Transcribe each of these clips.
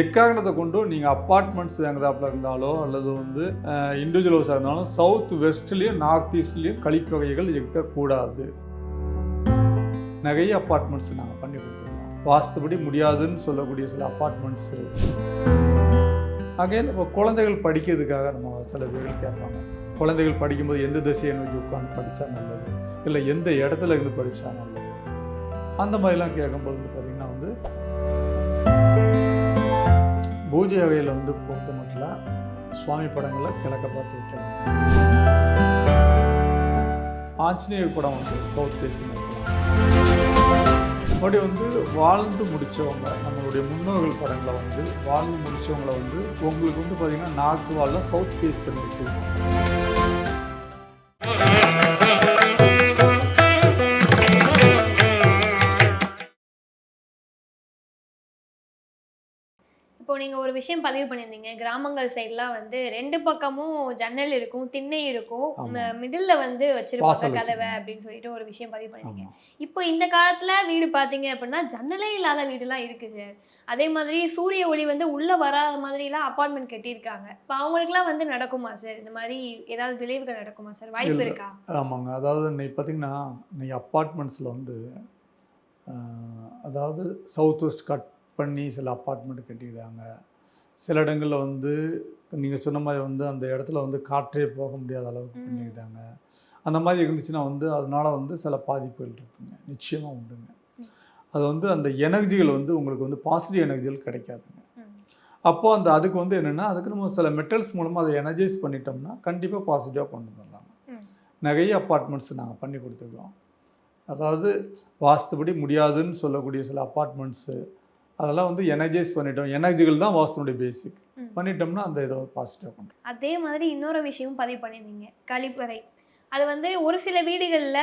எக்காரணத்தை கொண்டும் நீங்கள் அப்பார்ட்மெண்ட்ஸ் வாங்குறாப்புல இருந்தாலோ அல்லது வந்து இண்டிவிஜுவல் ஹவுஸாக இருந்தாலும் சவுத் வெஸ்ட்லேயும் நார்த் ஈஸ்ட்லேயும் கழிப்பகைகள் இருக்கக்கூடாது. நிறைய அப்பார்ட்மெண்ட்ஸ் நாங்கள் பண்ணி கொடுத்துருக்கோம். வாஸ்துபடி முடியாதுன்னு சொல்லக்கூடிய சில அப்பார்ட்மெண்ட்ஸ் அகைன் இப்போ குழந்தைகள் படிக்கிறதுக்காக நம்ம சில பேர்கள் கேட்பாங்க. குழந்தைகள் படிக்கும்போது எந்த திசையை நோக்கி உட்காந்து படித்தா நல்லது? இல்லை எந்த இடத்துல இருந்து படித்தா நல்லது? அந்த மாதிரிலாம் கேட்கும்போது வந்து பார்த்திங்கன்னா வந்து பூஜை வகையில் வந்து பொறுத்த மட்டும் சுவாமி படங்களை கிழக்க பார்த்து வைக்கலாம். ஆஞ்சநேயர் படம் வந்து சவுத் ஃபேஸிங் வைக்கலாம் அப்படி வந்து வாழ்ந்து முடித்தவங்க நம்மளுடைய முன்னோர்கள் படங்களை வந்து வாழ்ந்து முடித்தவங்களை வந்து உங்களுக்கு வந்து பார்த்திங்கன்னா நார்த் வாலில் சவுத் ஃபேஸ் பண்ணி வைக்கலாம் இப்போ நீங்க ஒரு விஷயம் பதிவு பண்ணியிருந்தீங்க. கிராமங்கள் சைட்லாம் வந்து ரெண்டு பக்கமும் ஜன்னல் இருக்கும் திண்ணை இருக்கும். ஆமா. மிடில்ல வந்து வச்சிருப்பாங்க கதவை. அப்படின்னு சொல்லிட்டு ஒரு விஷயம் பதிவு பண்ணிருக்கீங்க ஆமாம் இப்போ இந்த காலத்துல வீடு பாத்தீங்க அப்படின்னா ஜன்னலே இல்லாத வீடுலாம் இருக்கு சார் அதே மாதிரி சூரிய ஒளி வந்து உள்ள வராத மாதிரி எல்லாம் அபார்ட்மெண்ட் கட்டியிருக்காங்க. இப்போ அவங்களுக்குலாம் வந்து நடக்குமா சார் இந்த மாதிரி ஏதாவது விளைவுகள் நடக்குமா சார் வாய்ப்பு. இருக்கா? ஆமாங்க. அதாவது நீ பார்த்தீங்கன்னா நீ அப்பார்ட்மெண்ட்ஸில் வந்து அதாவது சவுத் வெஸ்ட் கட் பண்ணி சில அப்பார்ட்மெண்ட் கட்டிக்கிறாங்க சில இடங்களில் வந்து நீங்கள் சொன்ன மாதிரி வந்து அந்த இடத்துல வந்து காற்றே போக முடியாத அளவுக்கு. பண்ணிக்கிறாங்க அந்த மாதிரி இருந்துச்சுன்னா வந்து அதனால வந்து சில பாதிப்புகள் இருக்குங்க நிச்சயமாக உண்டுங்க. அது வந்து அந்த எனர்ஜிகள் வந்து உங்களுக்கு வந்து பாசிட்டிவ் எனர்ஜிகள் கிடைக்காதுங்க. அப்போது அந்த அதுக்கு வந்து என்னென்னா அதுக்கு நம்ம சில மெட்டல்ஸ் மூலமாக அதை எனர்ஜைஸ் பண்ணிட்டோம்னா கண்டிப்பாக பாசிட்டிவாக கொண்டு வரலாம். நிறைய அப்பார்ட்மெண்ட்ஸ் நாங்கள் பண்ணி கொடுத்துருக்கோம் அதாவது வாஸ்துபடி முடியாதுன்னு சொல்லக்கூடிய சில அப்பார்ட்மெண்ட்ஸு அதெல்லாம் வந்து எனர்ஜைஸ் பண்ணிட்டோம். எனர்ஜிகள் தான் வாஸ்துனுடைய பேசிக். பண்ணிட்டோம்னா அந்த இதை பாசிட்டிவாக பண்ணுறோம் அதே மாதிரி இன்னொரு விஷயமும் பதிவு பண்ணியிருந்தீங்க. கழிப்பறை. அது வந்து ஒரு சில வீடுகளில்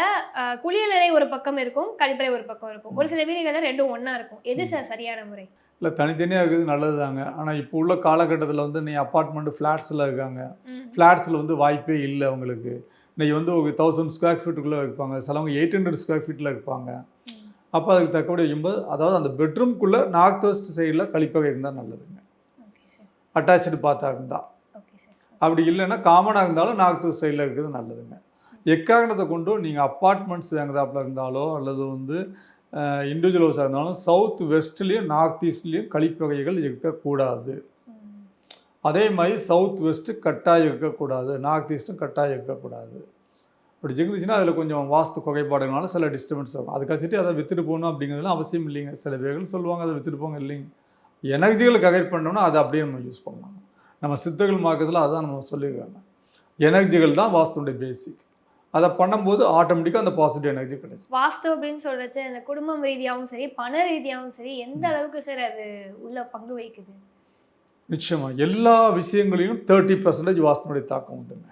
குளியலறை ஒரு பக்கம் இருக்கும் கழிப்பறை ஒரு பக்கம் இருக்கும். ஒரு சில வீடுகளில் ரெண்டும் ஒண்ணா இருக்கும். எது சார் சரியான முறை? இல்லை தனித்தனியாக இருக்குது நல்லது தாங்க ஆனால் இப்போ உள்ள காலகட்டத்தில் வந்து நீ அப்பார்ட்மெண்ட் ஃப்ளாட்ஸில் இருக்காங்க. ஃப்ளாட்ஸில் வந்து வாய்ப்பே இல்லை அவங்களுக்கு. இன்னைக்கு வந்து ஒரு தௌசண்ட் ஸ்கொயர் ஃபீட்டுக்குள்ளே இருப்பாங்க. சிலவங்க எயிட் ஹண்ட்ரட் ஸ்கொயர் ஃபீட்டில் இருப்பாங்க. அப்போ அதுக்கு தக்கபடி வைக்கும்போது அதாவது அந்த பெட்ரூம்குள்ளே நார்த் வெஸ்ட் சைடில் கழிப்பகை இருந்தால் நல்லதுங்க. அட்டாச்சு பாத்தாக இருந்தால் அப்படி இல்லைன்னா காமனாக இருந்தாலும் நார்த் வெஸ்ட் சைடில் இருக்கிறது நல்லதுங்க. எக்காரணத்தை கொண்டும் நீங்கள் அப்பார்ட்மெண்ட்ஸ் வாங்குறாப்புல இருந்தாலோ அல்லது வந்து இண்டிவிஜுவல் ஹவுஸாக இருந்தாலும் சவுத் வெஸ்ட்லேயும் நார்த் ஈஸ்ட்லேயும் கழிப்பகைகள் இருக்கக்கூடாது. அதே மாதிரி சவுத் வெஸ்ட்டு கட்டாயம் இருக்கக்கூடாது நார்த் ஈஸ்ட்டும் கட்டாயம் இருக்கக்கூடாது. அப்படி இருந்துச்சுன்னா அதில் கொஞ்சம் வாஸ்து குறைபாடுனால சில டிஸ்டர்பன்ஸ் ஆகும் அது கழிச்சிட்டு அதை வித்துட்டு போகணும் அப்படிங்கிறதுலாம் அவசியம் இல்லைங்க. சில பேர்கள் சொல்லுவாங்க அதை வித்துட்டு போங்க இல்லைங்க. எனர்ஜிகளை கரெக்ட் பண்ணோம்னா அதை அப்படியே நம்ம யூஸ் பண்ணலாம். நம்ம சித்தர்கள் மார்க்கத்தில் அதான் நம்ம சொல்லியிருக்காங்க. எனர்ஜிகள் தான் வாஸ்துடைய பேசிக் அதை பண்ணும்போது ஆட்டோமேட்டிக்காக அந்த பாசிட்டிவ் எனர்ஜி கிடைக்கும். வாஸ்து அப்படின்னு சொல்றது அந்த குடும்பம் ரீதியாகவும் சரி பண ரீதியாகவும் சரி எந்த அளவுக்கு சார் அது உள்ள பங்கு வகிக்குது? நிச்சயமாக எல்லா விஷயங்களையும் தேர்ட்டி பர்சன்டேஜ் வாஸ்துனுடைய தாக்கம் உண்டுங்க.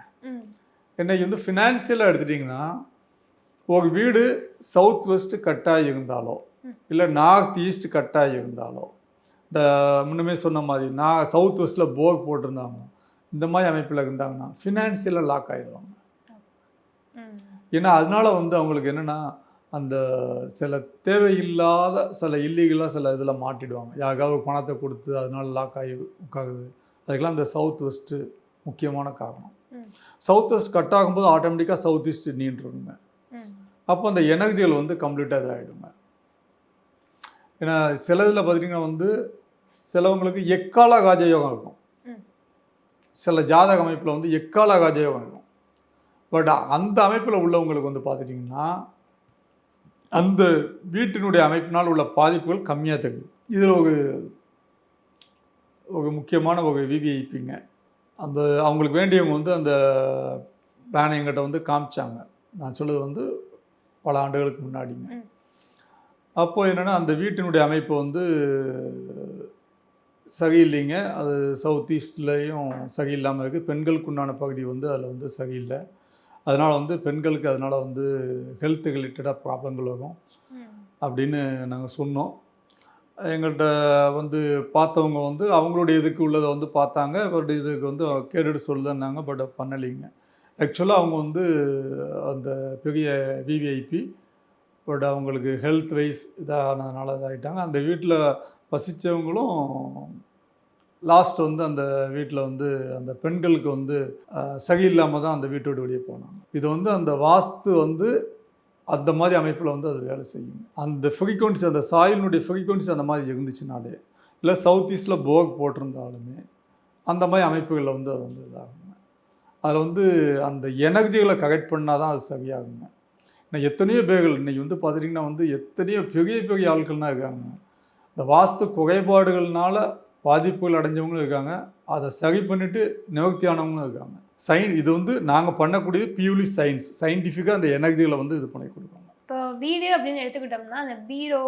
ம். வந்து ஃபினான்சியலாக எடுத்துட்டிங்கன்னா ஒரு வீடு சவுத் வெஸ்ட்டு கட்டாக இருந்தாலோ இல்லை நார்த் ஈஸ்ட் கட்டாக இருந்தாலோ இந்த முன்னமே சொன்ன மாதிரி நான் சவுத் வெஸ்ட்டில் போர் போட்டிருந்தாங்க இந்த மாதிரி அமைப்பில் இருந்தாங்கன்னா ஃபினான்சியலாக லாக் ஆகிடுவாங்க ஏன்னா அதனால வந்து அவங்களுக்கு என்னென்னா அந்த சில தேவையில்லாத சில இல்லீகலாக சில இதில் மாட்டிடுவாங்க. யாருக்காவது பணத்தை கொடுத்து அதனால லாக் ஆகி உட்காருது. அதுக்கெல்லாம் இந்த சவுத் வெஸ்ட்டு முக்கியமான காரணம். சவுத் வெஸ்ட் கட் ஆகும்போது ஆட்டோமேட்டிக்காக சவுத் ஈஸ்ட் நீண்டுருங்க. அப்போ அந்த எனர்ஜிகள் வந்து கம்ப்ளீட்டாக இதாகிடுங்க ஏன்னா சில இதில் பார்த்தீங்கன்னா வந்து சிலவங்களுக்கு எக்கால காஜயோகம் இருக்கும். சில ஜாதக அமைப்பில் வந்து எக்கால காஜயோகம் இருக்கும். பட் அந்த அமைப்பில் உள்ளவங்களுக்கு வந்து பார்த்துட்டிங்கன்னா அந்த வீட்டினுடைய அமைப்பினால் உள்ள பாதிப்புகள் கம்மியாக தெரியும். இதில் ஒரு ஒரு முக்கியமான ஒரு விவிஐபிங்க அந்த அவங்களுக்கு வேண்டியவங்க வந்து அந்த பேனை எங்கிட்ட வந்து காமிச்சாங்க. நான் சொல்றது வந்து பல ஆண்டுகளுக்கு முன்னாடிங்க. ம். அப்போ என்னென்னா அந்த வீட்டினுடைய அமைப்பு வந்து சரியில்லைங்க அது சவுத் ஈஸ்ட்லேயும் சரியில்லாமல் இருக்குது பெண்களுக்கு உண்டான பகுதி வந்து அதில் வந்து சரியில்லை அதனால் வந்து பெண்களுக்கு அதனால் வந்து ஹெல்த் ரிலேட்டடாக ப்ராப்ளங்கள் வரும். அப்படின்னு நாங்கள் சொன்னோம். எங்கள்கிட்ட வந்து பார்த்தவங்க வந்து அவங்களுடைய இதுக்கு உள்ளதை வந்து பார்த்தாங்க. பட் இதுக்கு வந்து கேட்டுட்டு சொல்லுன்னாங்க பட் பண்ணலைங்க. ஆக்சுவலாக அவங்க வந்து அந்த பெரிய விவிஐபி பட் அவங்களுக்கு ஹெல்த் வைஸ் இதானதுனால இதாகிட்டாங்க அந்த வீட்டில் வசித்தவங்களும் லாஸ்ட் வந்து அந்த வீட்டில் வந்து அந்த பெண்களுக்கு வந்து சகி இல்லாமல் தான் அந்த வீட்டோட வெளியே போனாங்க. இது வந்து அந்த வாஸ்து வந்து அந்த மாதிரி அமைப்பில் வந்து அது வேலை செய்யும். அந்த ஃப்ரீக்வன்சி அந்த சாயிலினுடைய ஃப்ரீக்வன்சி அந்த மாதிரி இருந்துச்சுனாலே இல்லை சவுத் ஈஸ்டில் போக் போட்டிருந்தாலுமே அந்த மாதிரி அமைப்புகளில் வந்து அது வந்து இதாகுங்க. அதில் வந்து அந்த எனர்ஜிகளை கரெக்ட் பண்ணால் தான் அது சரியாகுங்க. இன்னும் எத்தனையோ பேர்கள் இன்றைக்கி வந்து பார்த்துட்டிங்கன்னா வந்து எத்தனையோ பெரிய பெரிய ஆட்கள்லாம் இருக்காங்க. இந்த வாஸ்து குறைபாடுகள்னால பாதிப்புகள் அடைஞ்சவங்களும் இருக்காங்க. அதை சரி பண்ணிவிட்டு நிவர்த்தியானவங்களும் இருக்காங்க. சயின் இது வந்து நாங்கள் பண்ணக்கூடியது பியூலி சயின்ஸ் சயின்டிஃபிக்காக அந்த எனர்ஜிகளை வந்து இது பண்ணி கொடுக்காங்க இப்போ வீடு அப்படின்னு எடுத்துக்கிட்டோம்னா அந்த பீரோ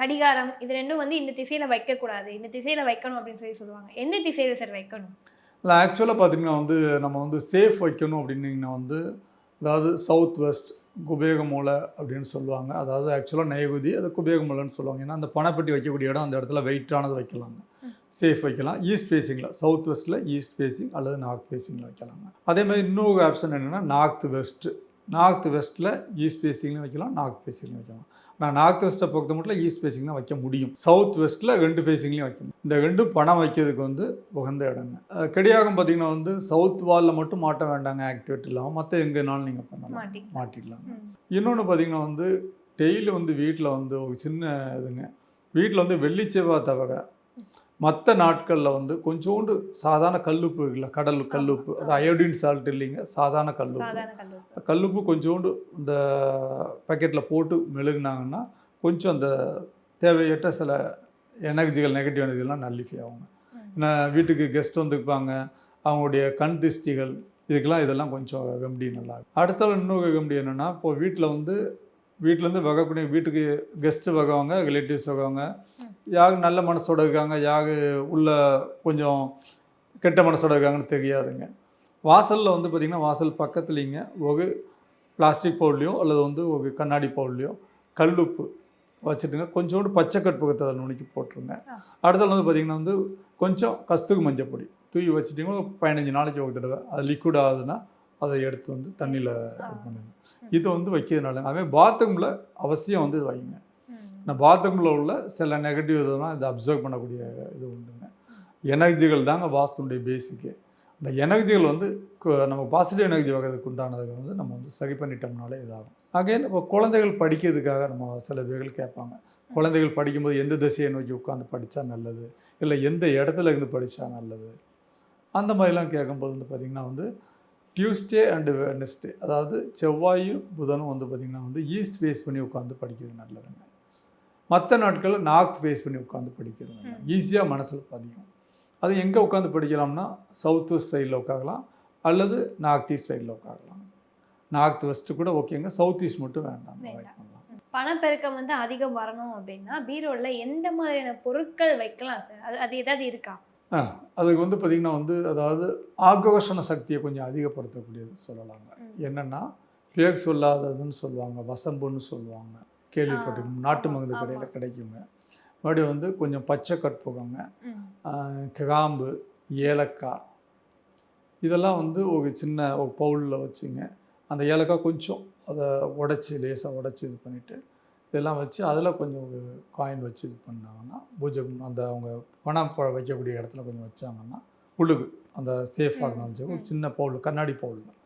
கடிகாரம் இது ரெண்டும் வந்து இந்த திசையில வைக்கக்கூடாது. இந்த திசையில வைக்கணும் அப்படின்னு சொல்லி சொல்லுவாங்க. எந்த திசையில சார் வைக்கணும்? இல்லை ஆக்சுவலாக பார்த்தீங்கன்னா வந்து நம்ம வந்து சேஃப் வைக்கணும் அப்படின்னீங்கன்னா வந்து அதாவது சவுத் வெஸ்ட் குபேக மூலை அப்படின்னு சொல்லுவாங்க. அதாவது ஆக்சுவலாக நெய்குதி அது குபேக மூலைன்னு சொல்லுவாங்க. ஏன்னா அந்த பணப்பெட்டி வைக்கக்கூடிய இடம் அந்த இடத்துல வெயிட்டானது வைக்கலாங்க. சேஃப் வைக்கலாம். ஈஸ்ட் ஃபேஸிங்கில் சவுத் வெஸ்ட்டில் ஈஸ்ட் ஃபேஸிங் அல்லது நார்த் ஃபேஸிங்கில் வைக்கலாங்க. அதே மாதிரி இன்னொரு ஆப்ஷன் என்னென்னா நார்த் வெஸ்ட்டு நார்த் வெஸ்ட்டில் ஈஸ்ட் ஃபேஸிங்லையும் வைக்கலாம் நார்த் ஃபேஸிங்லையும் வைக்கலாம். நான் நார்த் வெஸ்ட்டை பொறுத்த மட்டும் ஈஸ்ட் ஃபேஸிங் தான் வைக்க முடியும். சவுத் வெஸ்ட்டில் ரெண்டு ஃபேஸிங்லையும் வைக்க முடியும். இந்த ரெண்டும் பணம் வைக்கிறதுக்கு வந்து உகந்த இடங்க. கடியாகம் பார்த்தீங்கன்னா வந்து சவுத் வாலில் மட்டும் மாட்ட வேண்டாங்க ஆக்டிவேட் இல்லாமல் மற்ற எங்கேனாலும் நீங்கள் பண்ணலாம். மாட்டி மாட்டிடலாங்க ம். இன்னொன்று பார்த்தீங்கன்னா வந்து டெய்லி வந்து வீட்டில் வந்து ஒரு சின்ன இதுங்க. வீட்டில் வந்து வெள்ளி செவ்வாய் தவிர மற்ற நாட்களில் வந்து கொஞ்சோண்டு சாதாரண கல்லுப்பு இருக்குல்ல கடல் கல்லுப்பு. அது அயோடின் சால்ட் இல்லைங்க சாதாரண கல்லுப்பு. கல்லுப்பு. கொஞ்சோண்டு இந்த பாக்கெட்டில் போட்டு மெழுகுனாங்கன்னா கொஞ்சம் அந்த தேவையற்ற சில எனர்ஜிகள் நெகட்டிவ் எனர்ஜிலாம் நல்லிஃபை ஆகுங்க. ஏன்னா வீட்டுக்கு கெஸ்ட் வந்துருப்பாங்க அவங்களுடைய கண் திஷ்டிகள் இதுக்கெல்லாம் இதெல்லாம் கொஞ்சம் ரெமடி நல்லா. அடுத்தால இன்னொரு ரெமடி என்னென்னா இப்போ வீட்டில் வந்து வீட்டிலேருந்து வகக்கூடிய வீட்டுக்கு கெஸ்ட்டு வகவங்க ரிலேட்டிவ்ஸ் வகவங்க. யார் நல்ல மனசோட இருக்காங்க. யார் உள்ள கொஞ்சம் கெட்ட மனசோட இருக்காங்கன்னு தெரியாதுங்க. வாசலில் வந்து பார்த்திங்கன்னா வாசல் பக்கத்துலேங்க. ஒரு பிளாஸ்டிக் பவுல்லையோ அல்லது வந்து ஒரு கண்ணாடி பவுல்லையோ கல்லுப்பு வச்சுட்டுங்க. கொஞ்சோண்டு பச்சை கற்பகத்தை அதில் நுணுக்கி போட்டுருங்க. அடுத்தது வந்து பார்த்திங்கன்னா வந்து கொஞ்சம் கஸ்தூரி மஞ்சள் பொடி தூவி வச்சுட்டிங்கன்னா பதினஞ்சு நாளைக்கு ஒரு தடவை. அது லிக்விட் ஆகுதுன்னா அதை எடுத்து வந்து தண்ணியில் இது பண்ணுங்க இது வந்து வைக்கிறதுனால அதே பாத்ரூமில் அவசியம் வந்து இது வைங்க. இந்த பாத்ரூமில் உள்ள சில நெகட்டிவ் இதெல்லாம் இதை அப்சர்வ் பண்ணக்கூடிய இது உண்டுங்க. எனர்ஜிகள் தாங்க வாஸ்துடைய பேசிக்கு அந்த எனர்ஜிகள் வந்து நம்ம பாசிட்டிவ் எனர்ஜி வகைக்கு உண்டானதை வந்து நம்ம வந்து சரி பண்ணிட்டோம்னாலே இதாகும். அகைன் இப்போ குழந்தைகள் படிக்கிறதுக்காக நம்ம சில பேர்கள் கேட்பாங்க. குழந்தைகள் படிக்கும்போது எந்த திசையை நோக்கி உட்காந்து படித்தா நல்லது? இல்லை எந்த இடத்துல இருந்து படித்தா நல்லது? அந்த மாதிரிலாம் கேட்கும்போது வந்து பார்த்திங்கன்னா வந்து டியூஸ்டே அண்டு வெனஸ்டே அதாவது செவ்வாயும் புதனும் வந்து பார்த்திங்கன்னா வந்து ஈஸ்ட் ஃபேஸ் பண்ணி உட்காந்து படிக்கிறது நல்லதுங்க மற்ற நாட்களில் நார்த் ஃபேஸ் பண்ணி உட்காந்து படிக்கிறது ஈஸியாக மனசில் பதியும். அது எங்கே உட்காந்து படிக்கலாம்னா சவுத் வெஸ்ட் சைடில் உட்காரலாம். அல்லது நார்த் ஈஸ்ட் சைடில் உட்காரலாம். நார்த் வெஸ்ட்டு கூட ஓகேங்க சவுத் ஈஸ்ட் மட்டும் வேண்டாம். அவாய்ட். பண்ணலாம். பணப்பெருக்கம் வந்து அதிகம் வரணும் அப்படின்னா பீரோல எந்த மாதிரியான பொருட்கள் வைக்கலாம் சார் அது அது ஏதாவது இருக்கா? அதுக்கு வந்து பார்த்திங்கன்னா வந்து அதாவது ஆக்ரோஷண சக்தியை கொஞ்சம் அதிகப்படுத்தக்கூடியது சொல்லலாங்க. என்னென்னா பேர் சொல்லாததுன்னு சொல்லுவாங்க வசம்புன்னு சொல்லுவாங்க கேள்விப்பட்டிருக்கோம் நாட்டு மருந்து. கடையில் கிடைக்குங்க மறுபடியும் வந்து கொஞ்சம் பச்சை. ஆஹ் கிராம்பு ஏலக்காய் இதெல்லாம் வந்து ஒரு சின்ன ஒரு பவுலில் வச்சுங்க அந்த ஏலக்காய் கொஞ்சம் அதை உடச்சி லேசாக உடச்சி இது பண்ணிவிட்டு இதெல்லாம் வச்சு அதில் கொஞ்சம் ஒரு காயின் வச்சு இது பண்ணாங்கன்னா பூஜை அந்த அவங்க பணம் வைக்கக்கூடிய இடத்துல கொஞ்சம் வச்சாங்கன்னா உள்ளுக்கு அந்த சேஃபாக இருந்தாலும் சரி ஒரு. சின்ன பவுல் கண்ணாடி பவுலில்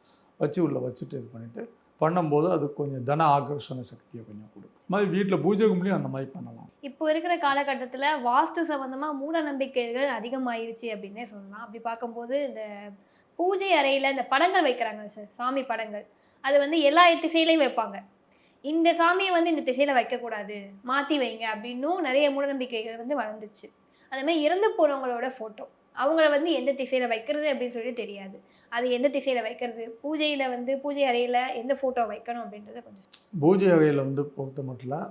வச்சு உள்ளே வச்சுட்டு இது பண்ணிவிட்டு பண்ணும்போது அது கொஞ்சம் தன ஆகர்ஷண சக்தியை கொஞ்சம் கொடுக்கும். மாதிரி வீட்டில் பூஜை கும்பலையும் அந்த மாதிரி பண்ணலாம். இப்போ இருக்கிற காலகட்டத்துல வாஸ்து சம்பந்தமா மூட நம்பிக்கைகள் அதிகமாயிருச்சு அப்படின்னே சொல்லலாம். அப்படி பார்க்கும்போது இந்த பூஜை அறையில இந்த படங்கள் வைக்கிறாங்க சார் சாமி படங்கள். அது வந்து எல்லா திசையிலையும் வைப்பாங்க. இந்த சாமியை வந்து இந்த திசையில் வைக்கக்கூடாது. மாற்றி வைங்க அப்படின்னும் நிறைய மூடநம்பிக்கைகள் வந்து வளர்ந்துச்சு. அதுமாதிரி இறந்து போகிறவங்களோட ஃபோட்டோ அவங்கள வந்து எந்த திசையில் வைக்கிறது அப்படின்னு சொல்லி தெரியாது. அது எந்த திசையில் வைக்கிறது? பூஜையில் வந்து பூஜை அறையில் எந்த ஃபோட்டோ வைக்கணும் அப்படின்றத கொஞ்சம் பூஜை அறையில் வந்து பொறுத்த மட்டும்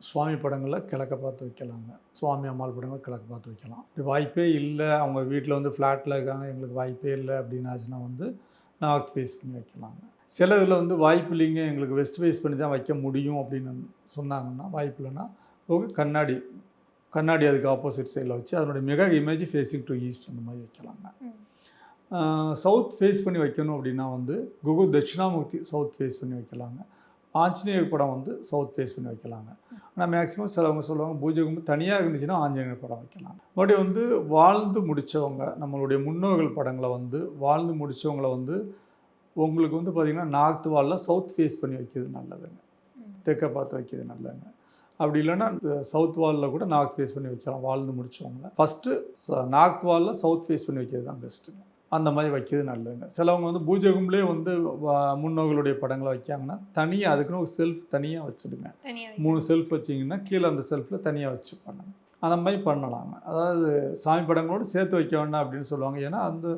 சுவாமி படங்களில் கிழக்க பார்த்து வைக்கலாங்க. சுவாமி அம்மாள் படங்கள் கிழக்க பார்த்து வைக்கலாம். இப்படி வாய்ப்பே இல்லை அவங்க வீட்டில் வந்து ஃப்ளாட்டில் இருக்காங்க எங்களுக்கு வாய்ப்பே இல்லை அப்படின்னு ஆச்சுன்னா வந்து நார்த் ஃபேஸ் பண்ணி வைக்கலாங்க. சில இதில் வந்து வாய்ப்பு இல்லைங்க. எங்களுக்கு வெஸ்ட் ஃபேஸ் பண்ணி தான் வைக்க முடியும் அப்படின்னு சொன்னாங்கன்னா வாய்ப்பு இல்லைன்னா ஒரு கண்ணாடி கண்ணாடி அதுக்கு ஆப்போசிட் சைடில் வச்சு அதனுடைய மிக இமேஜ் ஃபேஸிங் டு ஈஸ்ட் அந்த மாதிரி வைக்கலாங்க. சவுத் ஃபேஸ் பண்ணி வைக்கணும் அப்படின்னா வந்து குகு தட்சிணாமூர்த்தி சவுத் ஃபேஸ் பண்ணி வைக்கலாங்க. ஆஞ்சநேயர் படம் வந்து சவுத் ஃபேஸ் பண்ணி வைக்கலாங்க. ஆனால் மேக்ஸிமம் சிலவங்க சொல்லுவாங்க பூஜை கும்பு தனியாக இருந்துச்சுன்னா ஆஞ்சநேயர் படம் வைக்கலாம். மறுபடியும் வந்து வாழ்ந்து முடித்தவங்க நம்மளுடைய முன்னோர்கள் படங்களை வந்து வாழ்ந்து முடித்தவங்கள வந்து உங்களுக்கு வந்து பார்த்திங்கன்னா நார்த் வாலில் சவுத் ஃபேஸ் பண்ணி வைக்கிறது நல்லதுங்க. தெற்க பார்த்து வைக்கிறது நல்லதுங்க. அப்படி இல்லைன்னா சவுத் வாலில் கூட நார்த் ஃபேஸ் பண்ணி வைக்கலாம் வாழ்ந்து முடிச்சவங்கள. ஃபஸ்ட்டு நார்த் வாலில் சவுத் ஃபேஸ் பண்ணி வைக்கிறது தான் பெஸ்ட்டுங்க அந்த மாதிரி வைக்கிறது நல்லதுங்க. சிலவங்க வந்து பூஜை கும்பலே வந்து முன்னோர்களுடைய படங்களை வைக்காங்கன்னா தனியாக அதுக்குன்னு ஒரு செல்ஃப் தனியாக வச்சுடுங்க. மூணு செல்ஃப் வச்சிங்கன்னா கீழே அந்த செல்ஃபில் தனியாக வச்சு பண்ணுங்க அந்த மாதிரி பண்ணலாங்க. அதாவது சாமி படங்களோடு சேர்த்து வைக்க வேண்டாம் அப்படின்னு சொல்லுவாங்க. ஏன்னா அந்த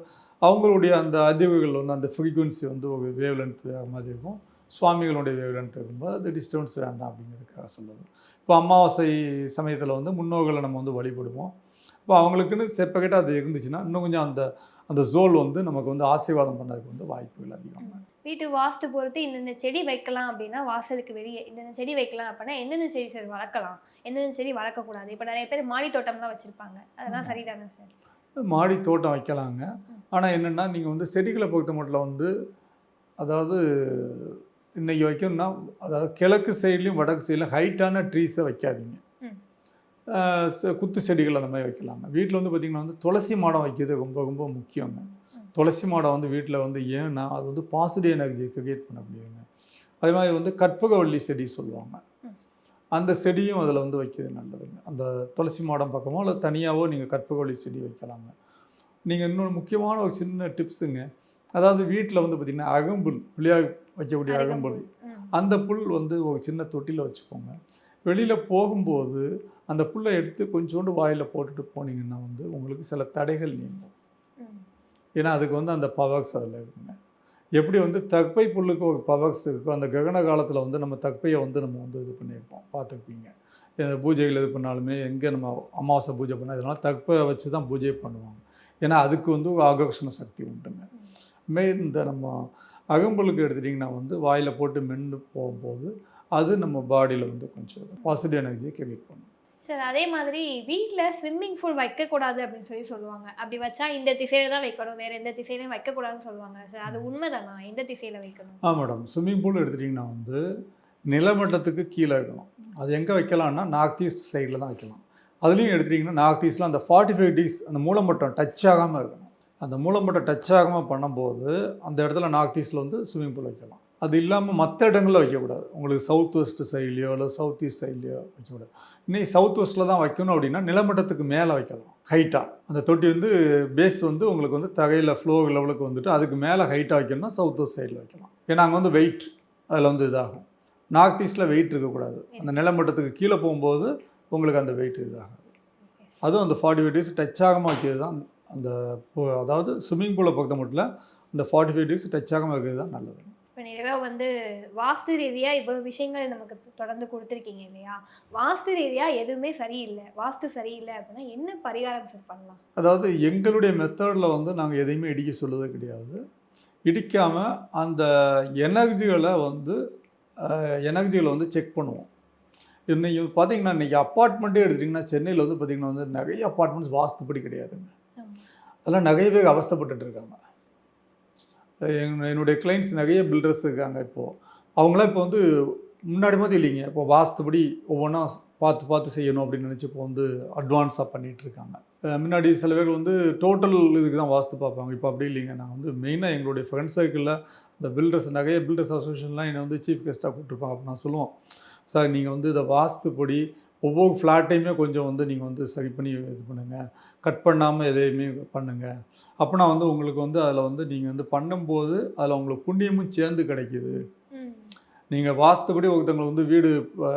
அவங்களுடைய அந்த அதிர்வுகள் வந்து அந்த ஃப்ரீக்குவன்சி வந்து ஒரு வேவ் லென்த் வேறு மாதிரி இருக்கும். சுவாமிகளுடைய வேவ் லென்த் இருக்கும்போது அது டிஸ்டர்பன்ஸ் வேண்டாம் அப்படிங்கிறதுக்காக சொல்லுது இப்போ அமாவாசை சமயத்தில் வந்து முன்னோர்களை நம்ம வந்து வழிபடுவோம். இப்போ அவங்களுக்குன்னு செப்பரேட்டாக அது இருந்துச்சுன்னா இன்னும் கொஞ்சம் அந்த அந்த ஜோல் வந்து நமக்கு வந்து ஆசீர்வாதம் பண்ணதுக்கு வந்து வாய்ப்புகள் அதிகம். வீட்டு வாஸ்து பொறுத்து இந்தந்த செடி வைக்கலாம் அப்படின்னா வாசலுக்கு வெளியே இந்தந்த செடி வைக்கலாம் அப்படின்னா எந்தெந்த செடி சார் வளர்க்கலாம்? எந்தெந்த செடி வளர்க்கக்கூடாது? இப்போ நிறைய பேர் மாடி தோட்டம்லாம் வச்சுருப்பாங்க. அதெல்லாம் சரிதானே சார்? மாடி தோட்டம் வைக்கலாங்க. ஆனால் என்னென்னா நீங்கள் வந்து செடிகளை பொறுத்த மட்டும் வந்து அதாவது இன்னைக்கு வைக்கணும்னா அதாவது கிழக்கு சைட்லேயும் வடக்கு சைட்லையும் ஹைட்டான ட்ரீஸை வைக்காதீங்க. குத்து செடிகள் அந்த மாதிரி வைக்கலாங்க. வீட்டில் வந்து பார்த்திங்கன்னா வந்து துளசி மாடம் வைக்கிறது ரொம்ப ரொம்ப முக்கியங்க. துளசி மாடம் வந்து வீட்டில் வந்து ஏன்னா அது வந்து பாசிட்டிவ் எனர்ஜி கிரியேட் பண்ண முடியுங்க அதே மாதிரி வந்து கற்பகவள்ளி செடி சொல்லுவாங்க. அந்த செடியும் அதில் வந்து வைக்கிறது நல்லதுங்க. அந்த துளசி மாடம் பக்கமோ அல்லது தனியாகவோ நீங்கள் கற்பகவள்ளி செடி வைக்கலாங்க. நீங்கள் இன்னொரு முக்கியமான ஒரு சின்ன டிப்ஸுங்க. அதாவது வீட்டில் வந்து பார்த்திங்கன்னா அகம்புல் பிள்ளையார் வைக்கக்கூடிய அகம்புல். அந்த புல் வந்து ஒரு சின்ன தொட்டியில் வச்சுக்கோங்க. வெளியில் போகும்போது அந்த புல்லை எடுத்து கொஞ்சோண்டு வாயில் போட்டுட்டு போனீங்கன்னா வந்து உங்களுக்கு சில தடைகள் நீங்கும். ஏன்னா அதுக்கு வந்து அந்த பவர்ஸ் அதில் இருக்குங்க. எப்படி வந்து தக்பை புல்லுக்கு ஒரு பவர்ஸ் இருக்கோ அந்த ககன காலத்தில் வந்து நம்ம தக்பையை வந்து நம்ம வந்து இது பண்ணியிருப்போம் பார்த்துருப்பீங்க. பூஜைகள் இது பண்ணாலுமே எங்கே நம்ம அமாவாசை பூஜை பண்ணால் இதெல்லாம் தக்பை வச்சு தான் பூஜை பண்ணுவாங்க. ஏன்னா அதுக்கு வந்து ஒரு ஆகர்ஷண சக்தி உண்டுங்க. மே இந்த நம்ம அகம்புலுக்கு எடுத்துட்டிங்கன்னா வந்து வாயில் போட்டு மென்று போகும்போது அது நம்ம பாடியில் வந்து கொஞ்சம் பாசிட்டிவ் எனர்ஜியை கிரியேட் பண்ணும். சார் அதே மாதிரி வீட்டில் ஸ்விம்மிங் பூல் வைக்கக்கூடாது அப்படின்னு சொல்லி சொல்லுவாங்க. அப்படி வச்சா இந்த திசையில தான் வைக்கணும். வேற எந்த திசையிலையும் வைக்கக்கூடாதுன்னு சொல்லுவாங்க. சார் அது உண்மைதானா? எந்த திசையில வைக்கணும்? ஆ மேடம் ஸ்விம்மிங் பூல் எடுத்துட்டிங்கன்னா வந்து நிலமட்டத்துக்கு கீழே இருக்கணும். அது எங்கே வைக்கலாம்னா நார்த் ஈஸ்ட் சைடில் தான் வைக்கலாம். அதுலேயும் எடுத்துட்டிங்கன்னா நார்த் ஈஸ்ட்டில் அந்த ஃபார்ட்டி ஃபைவ் டிகிரிஸ் அந்த மூலமட்டம் டச் ஆகாமல் இருக்கணும். அந்த மூலமட்டம் டச் ஆகாமல் பண்ணும்போது அந்த இடத்துல நார்த் ஈஸ்ட்டில் வந்து ஸ்விம்மிங் பூல் வைக்கலாம். அது இல்லாமல் மற்ற இடங்களில் வைக்கக்கூடாது. உங்களுக்கு சவுத் வெஸ்ட் சைட்லையோ இல்லை சவுத் ஈஸ்ட் சைட்லையோ வைக்கக்கூடாது. இன்னைக்கு சவுத் வெஸ்ட்டில் தான் வைக்கணும் அப்படின்னா நிலமட்டத்துக்கு மேலே வைக்கலாம். ஹைட்டாக அந்த தொட்டி வந்து பேஸ் வந்து உங்களுக்கு வந்து தகையில் ஃப்ளோ லெவலுக்கு வந்துட்டு அதுக்கு மேலே ஹைட்டாக வைக்கணும்னா சவுத் வெஸ்ட் சைடில் வைக்கலாம். ஏன்னா அங்கே வந்து வெயிட் அதில் வந்து இதாகும். நார்த் ஈஸ்ட்டில் வெயிட் இருக்கக்கூடாது. அந்த நிலமட்டத்துக்கு கீழே போகும்போது உங்களுக்கு அந்த வெயிட் இதாகும் அதுவும் அந்த ஃபார்ட்டி ஃபைவ் டேஸ் டச் ஆகாமல் வைக்கிறது தான் அந்த அதாவது ஸ்விம்மிங் பூலை பொறுத்த மட்டும் அந்த ஃபார்ட்டி ஃபைவ் டேஸ் டச் ஆகாமல் வைக்கிறது தான் நல்லது. இப்போ நிறைய வந்து வாஸ்து ரீதியாக இவ்வளோ விஷயங்கள் நமக்கு தொடர்ந்து கொடுத்துருக்கீங்க இல்லையா? வாஸ்து ரீதியாக எதுவுமே சரியில்லை. வாஸ்து சரியில்லை அப்படின்னா என்ன பரிகாரம் சார் பண்ணலாம்? அதாவது எங்களுடைய மெத்தடில் வந்து நாங்கள் எதையுமே இடிக்க சொல்லுறதே கிடையாது. இடிக்காமல் அந்த எனர்ஜிகளை வந்து எனர்ஜிகளை வந்து செக் பண்ணுவோம். இன்னைக்கு பார்த்தீங்கன்னா இன்றைக்கி அப்பார்ட்மெண்ட்டே எடுத்துட்டிங்கன்னா சென்னையில் வந்து பார்த்திங்கன்னா வந்து நிறைய அப்பார்ட்மெண்ட்ஸ் வாஸ்துப்படி கிடையாதுங்க. அதெல்லாம் நிறைய பேர் அவஸ்தைப்பட்டுட்டு இருக்காங்க. என்னுடைய கிளைண்ட்ஸ் நிறைய பில்டர்ஸ் இருக்காங்க இப்போது அவங்களாம் இப்போ வந்து முன்னாடி மாதிரி இல்லைங்க. இப்போ வாஸ்துபடி ஒவ்வொன்றா பார்த்து பார்த்து செய்யணும் அப்படின்னு நினச்சி இப்போ வந்து அட்வான்ஸாக பண்ணிகிட்டு இருக்காங்க. முன்னாடி சில பேர் வந்து டோட்டல் இதுக்கு தான் வாஸ்து பார்ப்பாங்க. இப்போ அப்படி இல்லைங்க. நான் வந்து மெயினாக எங்களுடைய ஃப்ரெண்ட்ஸ் சர்க்கிளில் இந்த பில்டர்ஸ் நிறைய பில்டர்ஸ் அசோசியேஷன்லாம் என்னை வந்து சீஃப் கெஸ்ட்டாக கூப்பிட்டுருப்பாங்க. அப்போ நான் சொல்லுவோம் சார் நீங்கள் வந்து இதை வாஸ்துப்படி ஒவ்வொரு ஃப்ளாட்டையுமே கொஞ்சம் வந்து நீங்கள் வந்து சரி பண்ணி இது பண்ணுங்கள் கட் பண்ணாமல் எதையுமே பண்ணுங்கள் அப்போனா வந்து உங்களுக்கு வந்து அதில் வந்து நீங்கள் வந்து பண்ணும்போது அதில் உங்களுக்கு புண்ணியமும் சேர்ந்து கிடைக்குது. நீங்கள் வாஸ்துபடி ஒருத்தவங்களை வந்து வீடு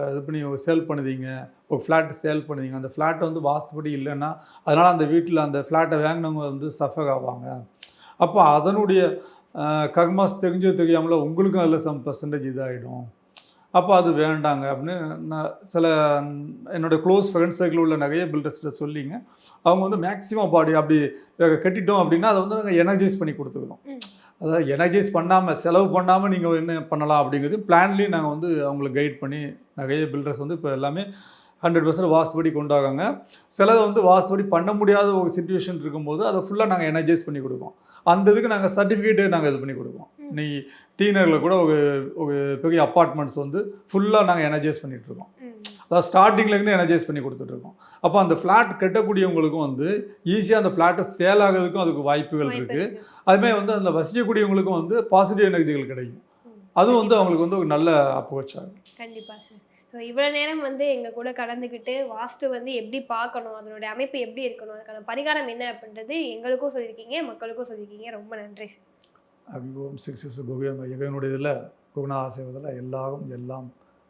இது பண்ணி சேல் பண்ணுதீங்க ஒரு ஃப்ளாட் சேல் பண்ணுதீங்க அந்த ஃப்ளாட்டை வந்து வாஸ்துபடி இல்லைன்னா அதனால் அந்த வீட்டில் அந்த ஃப்ளாட்டை வாங்கினவங்க வந்து சஃபர் ஆவாங்க. அப்போ அதனுடைய கர்மாஸ் தெரிஞ்சோ தெரியாமல உங்களுக்கும் அதில் சம் பர்சன்டேஜ் இதாகிடும் அப்போ அது வேண்டாங்க அப்படின்னு நான் சில என்னோடய க்ளோஸ் ஃப்ரெண்ட்ஸ் சர்க்கிள் உள்ள நிறைய பில்டர்ஸ்கிட்ட சொல்லிங்க. அவங்க வந்து மேக்ஸிமம் பாடி அப்படி கட்டிட்டோம் அப்படின்னா அதை வந்து நாங்கள் எனர்ஜைஸ் பண்ணி கொடுத்துக்கிறோம் அதாவது எனர்ஜைஸ் பண்ணாமல் செலவு பண்ணாமல் நீங்கள் என்ன பண்ணலாம் அப்படிங்கிறது பிளான்லேயும் நாங்கள் வந்து அவங்களுக்கு கைட் பண்ணி நிறைய பில்டர்ஸ் வந்து இப்போ எல்லாமே ஹண்ட்ரட் பர்சன்ட் வாஸ்துபடி கொண்டாகாங்க. சிலதை வந்து வாஸ்துபடி பண்ண முடியாத ஒரு சுச்சுவேஷன் இருக்கும்போது அதை ஃபுல்லாக நாங்கள் எனர்ஜைஸ் பண்ணி கொடுப்போம். அந்த இதுக்கு நாங்கள் சர்டிஃபிகேட்டே நாங்கள் இது பண்ணி கொடுப்போம். இன்னைக்கு டீனரில் கூட ஒரு ஒரு பெரிய அப்பார்ட்மெண்ட்ஸ் வந்து ஃபுல்லாக நாங்கள் எனர்ஜைஸ் பண்ணிட்டு இருக்கோம் ம். அதாவது ஸ்டார்டிங்லேருந்து எனர்ஜைஸ் பண்ணி கொடுத்துட்ருக்கோம் அப்போ அந்த ஃப்ளாட் கட்டக்கூடியவங்களுக்கும் வந்து ஈஸியாக அந்த ஃப்ளாட்டை சேல் ஆகிறதுக்கும் அதுக்கு வாய்ப்புகள் வாய்ப்பு இருக்குது இருக்கு. அதுமாதிரி வந்து அதில் வசிக்கக்கூடியவங்களுக்கும் வந்து பாசிட்டிவ் எனர்ஜிகள் கிடைக்கும். அதுவும் வந்து அவங்களுக்கு வந்து ஒரு நல்ல அப்ரோச் ஆகும் கண்டிப்பா சார் ஸோ இவ்வளோ நேரம் வந்து எங்க கூட கலந்துக்கிட்டு வாஸ்து வந்து எப்படி பார்க்கணும் அதனுடைய அமைப்பு எப்படி இருக்கணும் அதுக்கான பரிகாரம் என்ன அப்படின்றது எங்களுக்கும் சொல்லியிருக்கீங்க மக்களுக்கும் சொல்லியிருக்கீங்க. ரொம்ப நன்றி அபிபோம் சிக்ஸஸ் குகன் இவனுடைய இதில் குகுணா செய்வதில் எல்லாரும் எல்லாம்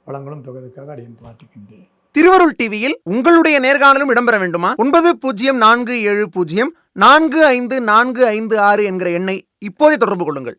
வளங்களும் தொகுதிக்காக அடியன் பிரார்த்திக்கின்றேன் திருவருள் டிவியில் உங்களுடைய நேர்காணலும் இடம்பெற வேண்டுமா? ஒன்பது பூஜ்ஜியம் நான்கு ஏழு பூஜ்ஜியம் நான்கு ஐந்து நான்கு ஐந்து ஆறு என்கிற எண்ணை இப்போதே தொடர்பு கொள்ளுங்கள்.